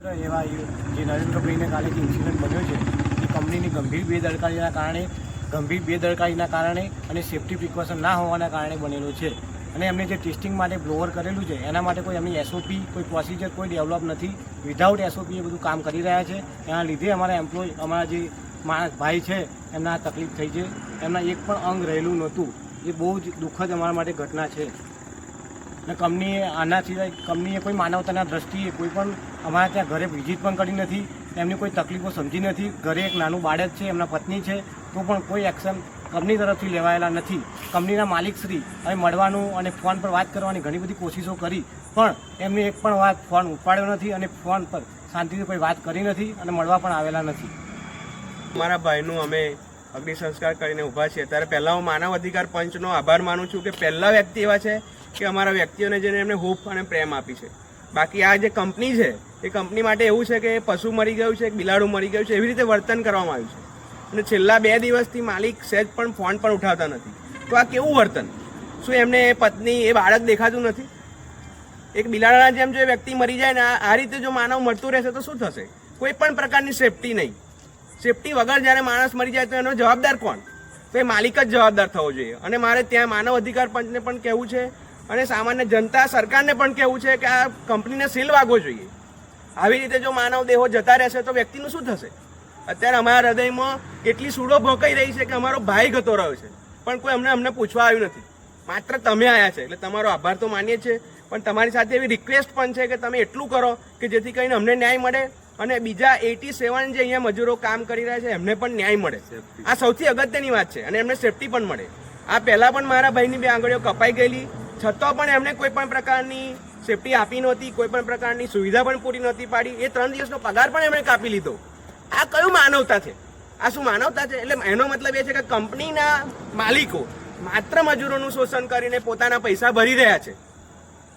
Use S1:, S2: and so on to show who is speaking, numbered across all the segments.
S1: એવા જે નરેન્દ્રભાઈને કાલે જે ઇન્સિડન્ટ બન્યો છે, એ કંપનીની ગંભીર બેદરકારીના કારણે, ગંભીર બેદરકારીના કારણે અને સેફ્ટી પ્રિકોશન ના હોવાના કારણે બનેલું છે. અને એમને જે ટેસ્ટિંગ માટે બ્લોવર કરેલું છે, એના માટે કોઈ એમની એસઓપી કોઈ પ્રોસિજર કોઈ ડેવલપ નથી. વિધાઉટ એસઓપી એ બધું કામ કરી રહ્યા છે. એના લીધે અમારા એમ્પ્લોય અમારા જે માણસ ભાઈ છે, એમના તકલીફ થઈ છે. એમના એક પણ અંગ રહેલું નહોતું. એ બહુ જ દુઃખદ અમારા માટે ઘટના છે. અને કંપનીએ આના સિવાય કંપનીએ કોઈ માનવતાના દ્રષ્ટિએ કોઈ પણ અમારા ત્યાં ઘરે વિઝિટ પણ કરી નથી, એમની કોઈ તકલીફો સમજી નથી. ઘરે એક નાનું બાળક છે, એમના પત્ની છે, તો પણ કોઈ એક્શન કંપની તરફથી લેવાયેલા નથી. કંપનીના માલિકશ્રી હવે મળવાનું અને ફોન પર વાત કરવાની ઘણી બધી કોશિશો કરી, પણ એમની એક પણ વાત ફોન ઉપાડ્યો નથી અને ફોન પર શાંતિથી કોઈ વાત કરી નથી અને મળવા પણ આવેલા નથી.
S2: મારા ભાઈનું અમે અગ્નિ સંસ્કાર કરીને ઊભા છે ત્યારે પહેલાં હું માનવ અધિકાર પંચનો આભાર માનું છું કે પહેલાં વ્યક્તિ એવા છે કે અમારા વ્યક્તિઓને જેને એમને હોપ અને પ્રેમ આપી છે. બાકી આ જે કંપની છે, એ કંપની માટે એવું છે કે પશુ મરી ગયું છે બિલાડું મરી ગયું છે, એવી રીતે વર્તન કરવામાં આવ્યું છે. અને છેલ્લા બે દિવસથી માલિક સહેજ પણ ફોન પણ ઉઠાવતા નથી. તો આ કેવું વર્તન? શું એમને પત્ની, એ બાળક દેખાતું નથી? એક બિલાડાના જેમ જો એ વ્યક્તિ મરી જાય ને આ રીતે જો માનવ મળતું રહેશે તો શું થશે? કોઈ પણ પ્રકારની સેફટી નહીં. સેફટી વગર જ્યારે માણસ મરી જાય તો એનો જવાબદાર કોણ? તો એ માલિક જ જવાબદાર થવો જોઈએ. અને મારે ત્યાં માનવ અધિકાર પંચને પણ કહેવું છે અને સામાન્ય જનતા સરકારને પણ કહેવું છે કે આ કંપનીને સીલ વાગવો જોઈએ. આવી રીતે જો માનવ દેહો જતા રહેશે તો વ્યક્તિનું શું થશે? અત્યારે અમારા હૃદયમાં એટલી સૂડો ભોંકાઈ રહી છે કે અમારો ભાઈ ગતો રહ્યો છે. પણ કોઈ અમને અમને પૂછવા આવ્યું નથી. માત્ર તમે આવ્યા છે. એટલે તમારો આભાર તો માનીએ છીએ પણ તમારી સાથે એવી રિક્વેસ્ટ પણ છે કે તમે એટલું કરો કે જેથી કરીને અમને ન્યાય મળે અને બીજા એટી સેવન જે અહીંયા મજૂરો કામ કરી રહ્યા છે એમને પણ ન્યાય મળે. આ સૌથી અગત્યની વાત છે અને એમને સેફટી પણ મળે. આ પહેલાં પણ મારા ભાઈની બે આંગળીઓ કપાઈ ગયેલી. છતાં પણ એમને કોઈ પણ પ્રકારની સેફટી આપી નહોતી કોઈ પણ પ્રકારની સુવિધા પણ પૂરી નહોતી પાડી. એ ત્રણ દિવસનો પગાર પણ એમણે કાપી લીધો. આ કયું માનવતા છે? આ શું માનવતા છે? એટલે એનો મતલબ એ છે કે કંપનીના માલિકો માત્ર મજૂરોનું શોષણ કરીને પોતાના પૈસા ભરી રહ્યા છે.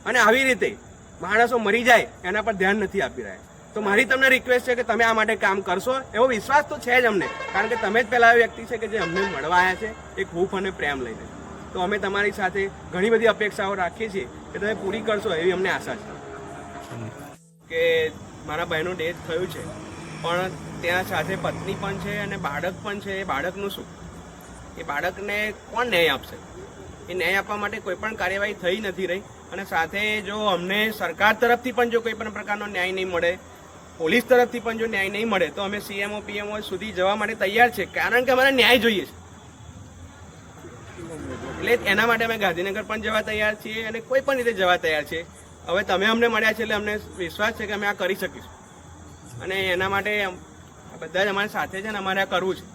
S2: અને આવી રીતે માણસો મરી જાય એના પર ધ્યાન નથી આપી રહ્યા. તો મારી તમને રિક્વેસ્ટ છે કે તમે આ માટે કામ કરશો. એવો વિશ્વાસ તો છે જ અમને. કારણ કે તમે જ પહેલા વ્યક્તિ છે કે જે અમને મળવા આવ્યા છે એક હૂફ અને પ્રેમ લઈને. તો અમે તમારી સાથે ઘણી બધી અપેક્ષાઓ રાખીએ છીએ કે તમે પૂરી કરશો એવી અમને આશા છે. કે મારા ભાઈનું ડેથ થયું છે. પણ ત્યાં સાથે પત્ની પણ છે અને બાળક પણ છે. એ બાળકનું શું? એ બાળકને કોણ ન્યાય આપશે? એ ન્યાય આપવા માટે કોઈ પણ કાર્યવાહી થઈ નથી રહી. અને સાથે જો અમને સરકાર તરફથી પણ જો કોઈ પણ પ્રકારનો ન્યાય નહીં મળે પોલીસ તરફથી પણ જો ન્યાય નહીં મળે, તો અમે સીએમઓ પીએમઓ સુધી જવા માટે તૈયાર છે. કારણ કે અમારે ન્યાય જોઈએ છે. એટલે એના માટે અમે ગાંધીનગર પણ જવા તૈયાર છીએ અને કોઈ પણ રીતે જવા તૈયાર છીએ હવે તમે અમને મળ્યા છે એટલે અમને વિશ્વાસ છે કે અમે આ કરી શકીશું. અને એના માટે બધા જ અમારી સાથે છે ને અમારે આ કરવું છે.